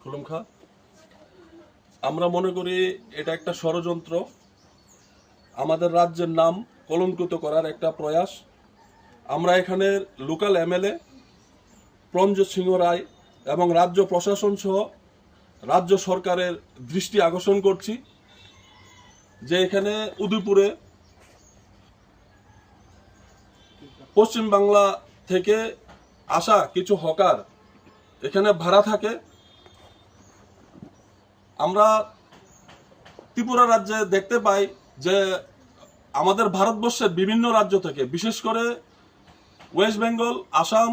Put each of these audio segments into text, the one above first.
খুলুম খা আমরা মনে করি এটা একটা ষড়যন্ত্র। আমাদের রাজ্যের নাম কলঙ্কিত করার একটা প্রয়াস। আমরা এখানে লোকাল এমএলএ প্রঞ্জিত সিংহ রায় এবং রাজ্য প্রশাসন সহ রাজ্য সরকারের দৃষ্টি আকর্ষণ করছি যে এখানে উদয়পুরে পশ্চিম বাংলা থেকে আসা কিছু হকার এখানে ভাড়া থাকে। ত্রিপুরা রাজ্যে দেখতে পাই যে আমাদের ভারতবর্ষের বিভিন্ন রাজ্য থেকে, বিশেষ করে ওয়েস্ট বেঙ্গল, আসাম,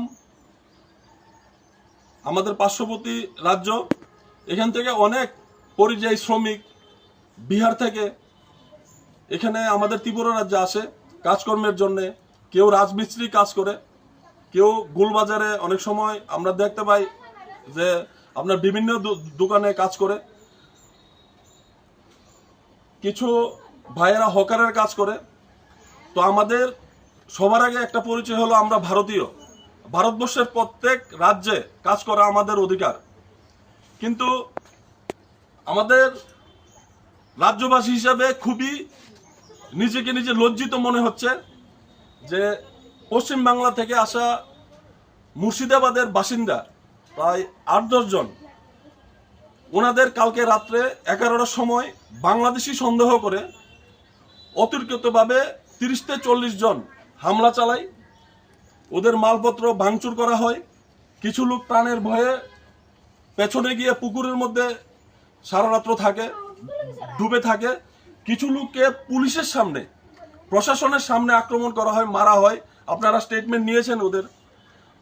আমাদের পার্শ্ববর্তী রাজ্য, এখান থেকে অনেক পরিযায়ী শ্রমিক বিহার থেকে এখানে আমাদের ত্রিপুরা রাজ্যে আসে কাজকর্মের জন্য। কেউ রাজমিস্ত্রি কাজ করে, কেউ গুলবাজারে অনেক সময় আমরা দেখতে পাই যে আপনার বিভিন্ন দোকানে কাজ করে। কিছু ভাইয়েরা হকারের কাজ করে। তো আমাদের সবার আগে একটা পরিচয় হলো আমরা ভারতীয়। ভারতবর্ষের প্রত্যেক রাজ্যে কাজ করা আমাদের অধিকার। কিন্তু আমাদের রাজ্যবাসী হিসাবে খুবই নিজেকে নিজে লজ্জিত মনে হচ্ছে যে পশ্চিম বাংলা থেকে আসা মুর্শিদাবাদের বাসিন্দা প্রায় আট জন ওনাদের কালকে রাত্রে এগারোটার সময় বাংলাদেশি সন্দেহ করে অতিরিক্তভাবে তিরিশ থেকে চল্লিশ জন হামলা চালায়। ওদের মালপত্র ভাঙচুর করা হয়। কিছু লোক প্রাণের ভয়ে পেছনে গিয়ে পুকুরের মধ্যে সারা রাত্র থাকে, ডুবে থাকে। কিছু লোককে পুলিশের সামনে, প্রশাসনের সামনে আক্রমণ করা হয়, মারা হয়। আপনারা স্টেটমেন্ট নিয়েছেন ওদের।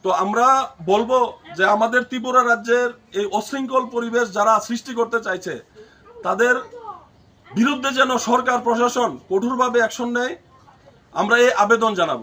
তো আমরা বলব যে আমাদের ত্রিপুরা রাজ্যের এই অশৃঙ্খল পরিবেশ যারা সৃষ্টি করতে চাইছে, তাদের বিরুদ্ধে যেন সরকার, প্রশাসন কঠোরভাবে অ্যাকশন নেয়, আমরা এই আবেদন জানাব।